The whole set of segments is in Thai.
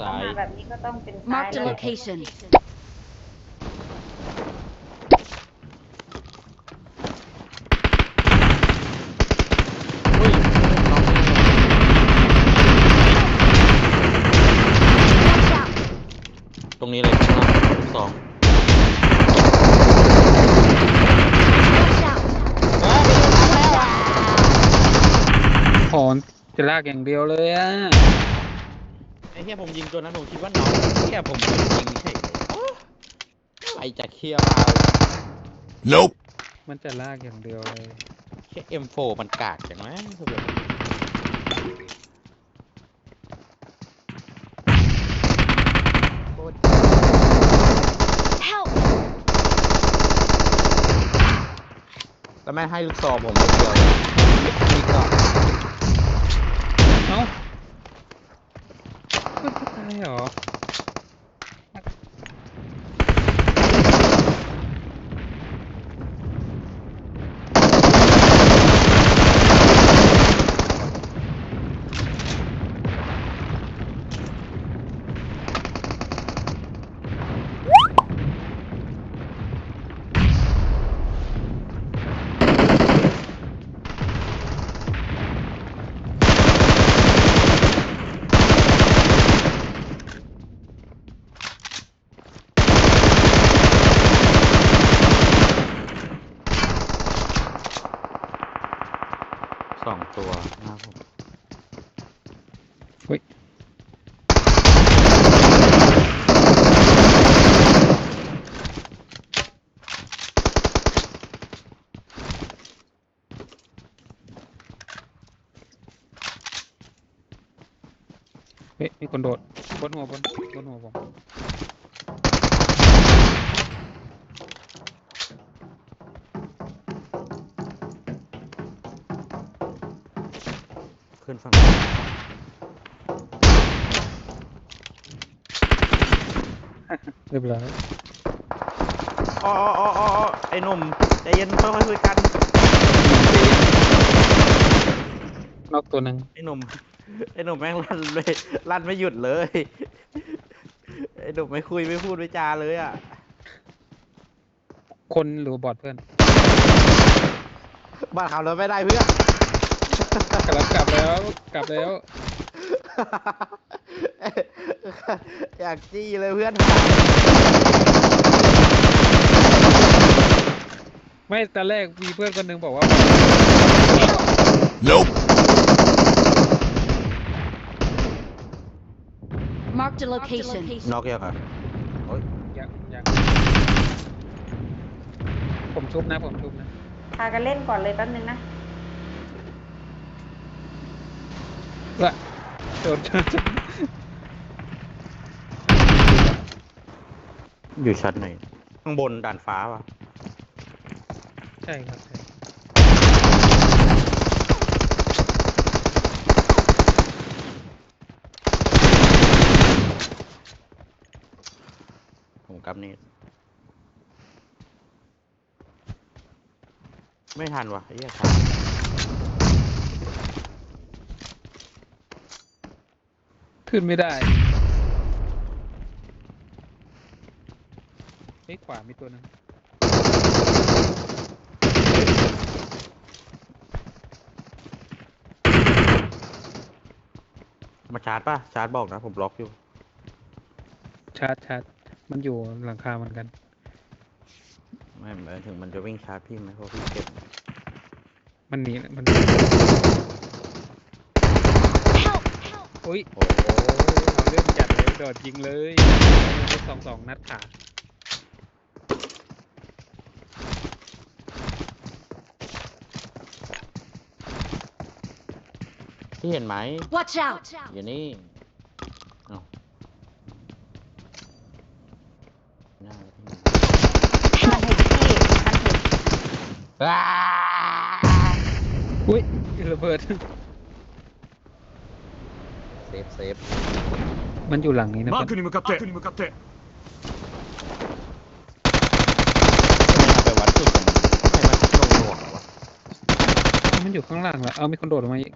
ซ้ายมาแบบนี้ก็ต้องเป็นซ้าย Marked a แล้ว location. อุ้ย Watch out! ตรงนี้เลยข้างล่างสอง Watch out! หอนจะลากอย่างเดียวเลยอะไอ้เหี้ยผมยิงตัวนั้นผมคิดว่าน้องเหี้ยผมยิงเฉยเลยโอ้อะไรจะเคลียร์มา Nope. มันจะลากอย่างเดียวเลยแค่ M4 มันกากจังไหมคือแบบ Help! แล้วไม่ให้ลูกซองผมเลยเดียวนี่ก็เอ้า มัน สองตัวนะครับผมเฮ้ยเฮ้ยมีคนโดดบนหัวบนบนหัวผม ขึ้นฝั่งเรียบร้อยอ๋ออ๋ออ๋ออ๋อไอ้หนุ่มใจเย็นค่อยๆคุยกันนอกตัวหนึ่งไอ้หนุ่มไอ้หนุ่มแม่งลั่นเลยลั่นไม่หยุดเลยไอ้หนุ่มไม่คุยไม่พูดไม่จาเลยอะคนหรือบอดเพื่อนบ้านขับรถไม่ได้เพื่อน กำลังกลับแล้วกลับแล้วอยากจี้เลยเพื่อน ไม่ตอนแรกมีเพื่อนคนหนึ่งบอกว่า Nope. Marked a location. นอกยังอะโอ้ยยังยังผมชุบนะผมชุบนะ พากันเล่นก่อนเลยแป๊บนึงนะ ละโดนอยู่ชั้นไหน ข้างบนด่านฟ้าป่ะ ใช่ครับใช่ผมกับนี่ ไม่ทันวะไอ้เหี้ยทัน ขึ้นไม่ได้เฮ้ยขวามีตัวหนึงมาชาร์จป่ะ ชาร์จบอกนะ ผมล็อกอยู่ ชาร์จชาร์จมันอยู่หลังคาเหมือนกัน ไม่หมายถึงมันจะวิ่งชาร์จพี่ไหมเพราะพี่เก็บ มันหนีมัน Help! Help! อุ้ยโอ้โหเอาเรื่องจัดเลยโดดยิงเลยสองสองนัดขาพี่เห็นไหม Watch out! อยู่นี่เอ้าหน้าพี่มันเห็นพี่มันเห็นอ้าอุ้ยระเบิด เซฟเซฟ มันอยู่หลังนี้นะ マ ค ー รับ クに向かって。マークに向かって。 ไปวัดจุดกับมันให้มันลงหลวงวะ มันอยู่ข้างล่างแล้วเอามีคนโดดลงมาอีก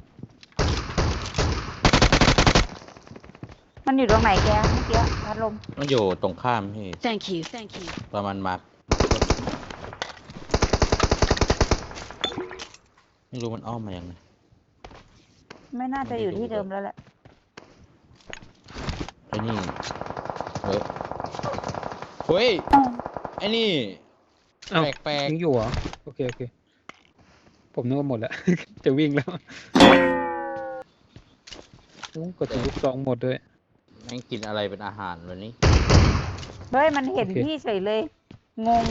มันอยู่ตรงไหนแกเมื่อกี้พัดลม มันอยู่ตรงข้ามพี่ Thank you. Thank you. ประมาณมาร์คไม่รู้มันอ้อมมายังไง ไม่น่าจะอยู่ที่เดิมแล้วแหละ ไอ้ นี่เฮ้ยเฮ้ยไอ้นี่ เอ้า แปลกยังอยู่เหรอ โอเค โอเค ผมนึกว่าหมดแล้ว จะวิ่งแล้วโอ้กดลูกซองหมดด้วย ๆแม่งกินอะไรเป็นอาหารวันนี้เฮ้ย มันเห็นโอเค พี่เฉยเลย งง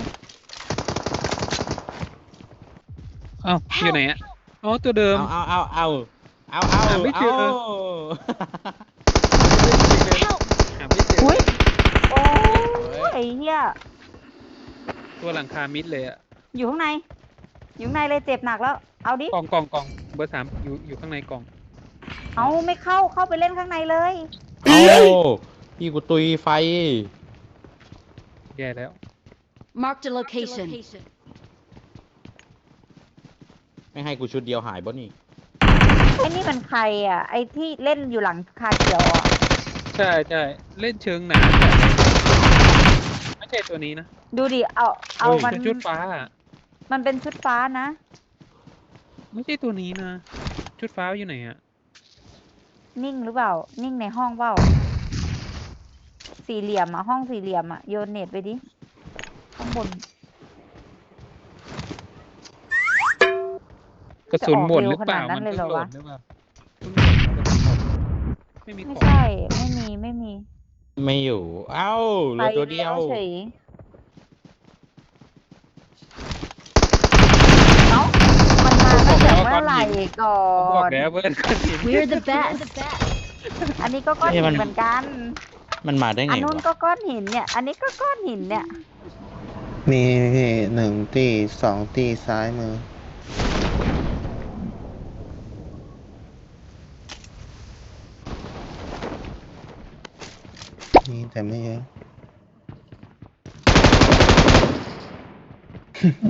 เอ้าอยู่ไหนอะอ๋อ ตัวเดิม เอาเอาเอาเอาเอาเอาหาไม่เจอ เอา Help! หาไม่เจอ อุ้ยโอ้ยไอ้เหี้ย ตัวหลังคามิดเลยอะอยู่ข้างใน อยู่ข้างในเลยเจ็บหนักแล้ว เอาดิ กล่องกล่องกล่องเบอร์สามอยู่อยู่ข้างในกล่อง เอาไม่เข้าเข้าไปเล่นข้างในเลยเอาพี่กูตุยไฟ แย่แล้ว Marked a location. ไม่ให้กูชุดเดียวหายบ่นี่ ไอ้นี่มันใครอะ ไอ้ที่เล่นอยู่หลังคาเขียวอะ ใช่ใช่เล่นเชิงหนาแต่ไม่ ใช่ตัวนี้นะดูดิ เอา เอาเฮ้ยมันเป็นชุดฟ้าอะมันเป็นชุดฟ้านะ ไม่ใช่ตัวนี้นะ ชุดฟ้าอยู่ไหนอะนิ่งหรือเปล่า นิ่งในห้องเปล่า สี่เหลี่ยมอะห้องสี่เหลี่ยมอะโยนเน็ตไปดิ ข้างบน กระสุนหมดจะออกเร็วหรือเปล่าขนาดนั้มันนเลยเพิ่งเหรอโหลวะดหรือเปล่าเพิ่งโหลดมันกระสุนหมดไม่มีขไม่องใช่ ไม่มี ไม่มีไม่อยู่ เอ้าเหลือตัวเดียว ไปแล้เฉยเอ้ามันมาตั้งแต่เมื่อไหร่ก่อผมบอกน แล้วเพื่อนคนทีม We're the best. อันนี้ก็ก้อนเอ้หิยมันนเหมือนกัน มันมาได้ไงอันนู้นวะก็ก้อนหินเนี่ย อันนี้ก็ก้อนหินเนี่ย มีพี่หนึ่งตีสองตีซ้ายมือ แต่ไม่เยอะ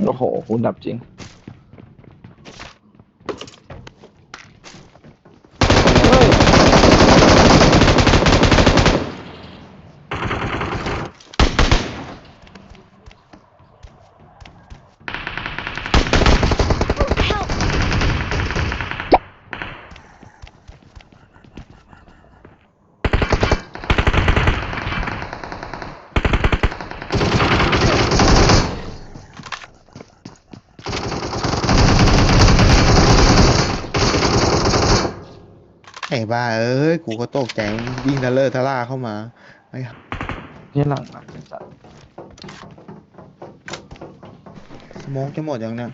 โอ้โหคุณดับจริง ไอ้บ้าเอ้ย กูก็ตกใจวิ่งทะเลอร์ทะล่าเข้ามาไอ้นี่หลังหลังไอ้สัตว์สโมกจะหมดยังเนี่ย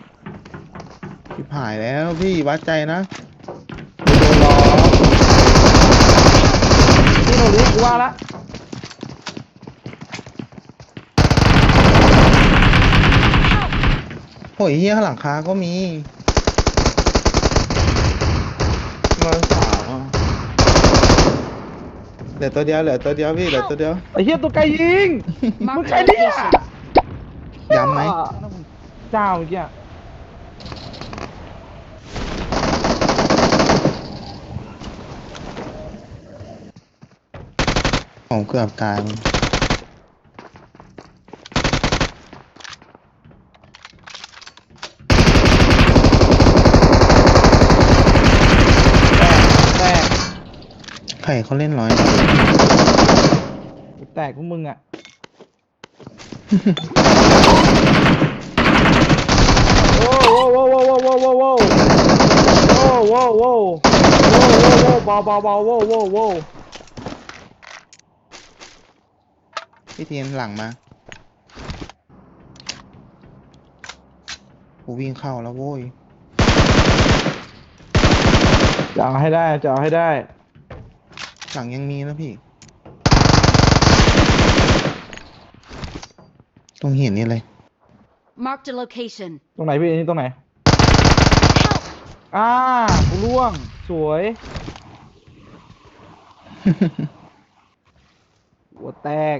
พี่ผายแล้วพี่วัดใจนะโดนล้อนี่โนริกูว่าละโอ้ยเฮียข้างหลังคาก็มี ร้อยสามอะ เหลือตัวเดียวเหลือตัวเดียวพี่เหลือตัวเดียวไอ้เหี้ยตัวไกลยิง มึง Marked ใช่ a เนี่ย location. ย้ำไหมเจ้าเมื่อกี้อะผมเกือบตาย แตก ใครเขาเล่นร้อยแตกพวกมึงอะ โอ้โว้โว้โว้โว้โว้โว้โว้โว้โว้โว้โว้โว้เบาเบาเบาโว้โว้โว้พี่เทียนหลังมากูวิ่งเข้าแล้วโว้ยจะเอาให้ได้จะเอาให้ได้ หลังยังมีนะพี่ ตรงหินนี่เลย Marked a location. ตรงไหนพี่อันนี้ตรงไหน Help! อ่ากูล่วง สวยหัวแตก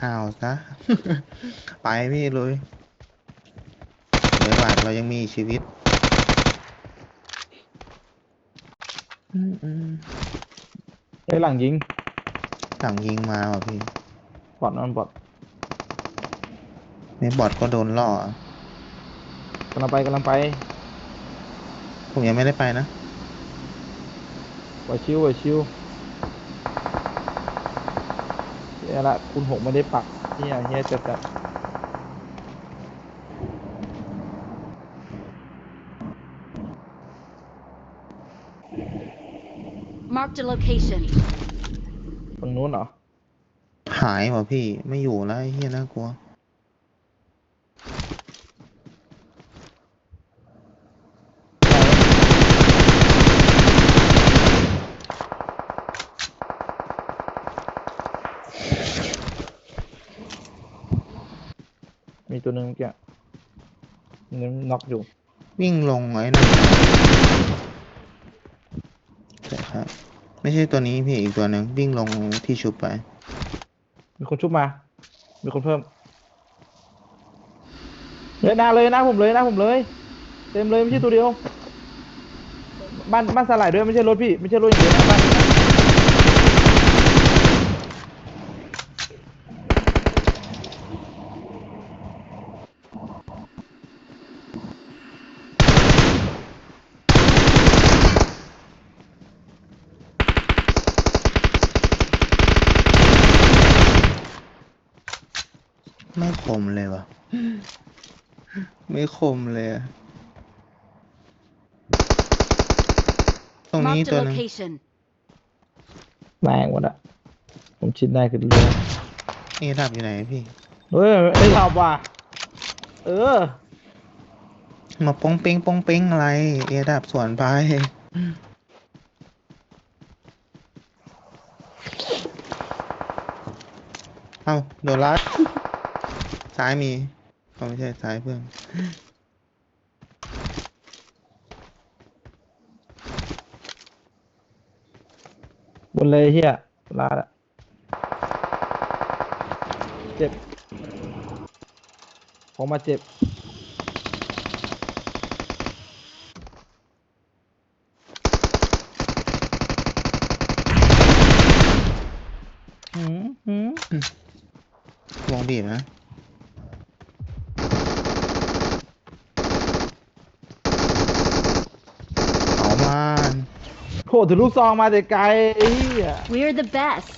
ห่าวซะ ไปพี่เลยเดี๋ยวบาทเรายังมีชีวิต อืมอืมไอ้ยหลังยิงหลังยิงมาว่ะพี่บอดนั่นบอดในบอทก็โดนล่อ กำลังไปกำลังไปผมยังไม่ได้ไปนะ ไหวชิวไหวชิวเฮียละคุณหกไม่ได้ปักเฮียเฮียจัดจัด Marked a location. ฝั่งนู้นเหรอ หายว่ะพี่ไม่อยู่แล้วไอ้เฮียน่ากลัว มีตัวหนึ่งเมื่อกี้นึงน็อกอยู่ วิ่งลงไอ้นั่นใช่ครับ ไม่ใช่ตัวนี้พี่อีกตัวหนึ่งวิ่งลงที่ชุบไป มีคนชุบมา มีคนเพิ่มเลยหน้าเลยหน้าผมเลยหน้าผมเลย เต็มเลยไม่ใช่ตัวเดียว บ้านบ้านสลายด้วยไม่ใช่รถพี่ ไม่ใช่รถอย่างเดียวนะบ้าน ไม่คมเลยว่ะไม่คมเลยอะตรงนี้ Marked ตัว a หนึง location. แรงหมดอะผมชิดได้ขึ้นเรือเอดับอยู่ไหนพี่ เฮ้ยไอ้ทับว่ะ เออ มาป้องเป้งป้องเป้งอะไร เอดับสวนไป เอ้าโดนลัด ซ้ายมีเขาไม่ใช่ซ้ายเพื่อนบนเลยเฮียลาละเจ็บของมาเจ็บ หืมหืม วงบีบนะ เอามัน โหถือลูกซองมาแต่ไกลไอ้เหี้ย We're the best.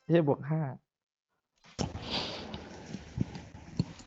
ไม่ใช่บวกห้า